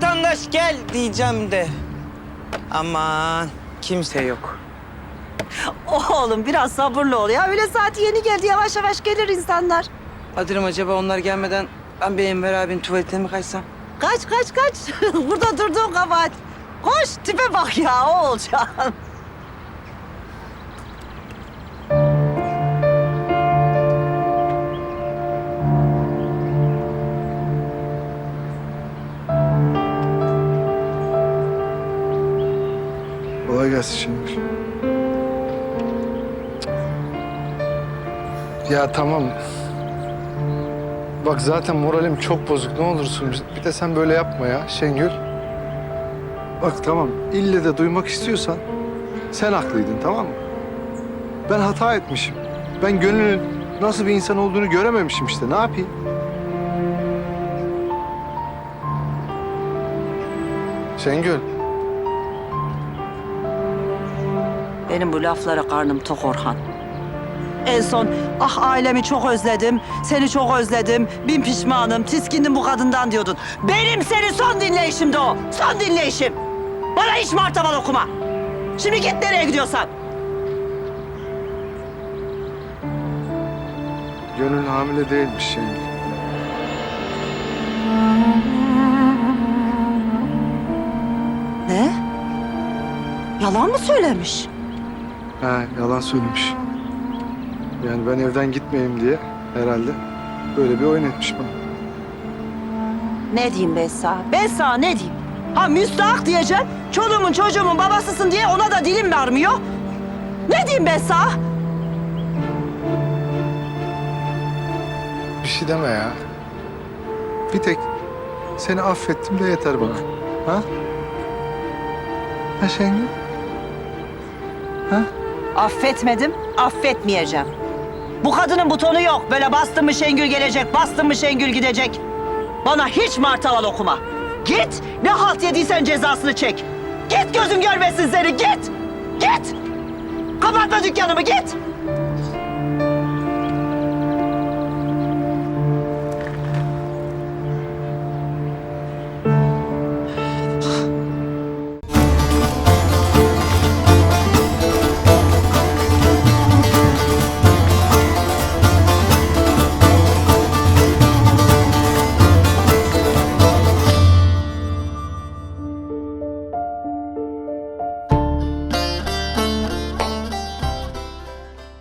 vatandaş gel diyeceğim de. Aman kimse yok. Oğlum biraz sabırlı ol ya. Öyle saati yeni geldi. Yavaş yavaş gelir insanlar. Kadir'im acaba onlar gelmeden ben bir Enver abinin tuvaletine mi kaçsam? Kaç kaç kaç. Burada durduğun kabahat. Koş tipe bak ya o Kolay gelsin Şengül. Ya tamam. Bak zaten moralim çok bozuk. Ne olursun bir de sen böyle yapma ya Şengül. Bak tamam ille de duymak istiyorsan sen haklıydın tamam mı? Ben hata etmişim. Ben Gönül'ün nasıl bir insan olduğunu görememişim işte. Ne yapayım? Şengül. Benim bu laflara karnım tok Orhan. En son ah ailemi çok özledim, seni çok özledim, bin pişmanım, tiskindim bu kadından diyordun. Benim seni son dinleyişimdi o, son dinleyişim. Bana hiç martaval okuma. Şimdi git nereye gidiyorsan. Gönül hamile değilmiş Şengül. Ne? Yalan mı söylemiş? Ha, yalan söylemiş. Yani ben evden gitmeyeyim diye herhalde böyle bir oyun etmiş bana. Ne diyeyim ben sana? Ben sana ne diyeyim? Ha müstahak diyeceksin. Çoluğumun çocuğumun babasısın diye ona da dilim varmıyor. Ne diyeyim ben sana? Bir şey deme ya. Bir tek seni affettim de yeter bana. Ha? Ha Şengül? Ha? Affetmedim, affetmeyeceğim. Bu kadının butonu yok. Böyle bastın mı Şengül gelecek, bastın mı Şengül gidecek. Bana hiç martaval okuma. Git, ne halt yediysen cezasını çek. Git gözüm görmesin seni, git. Git. Kapatma dükkanımı, git.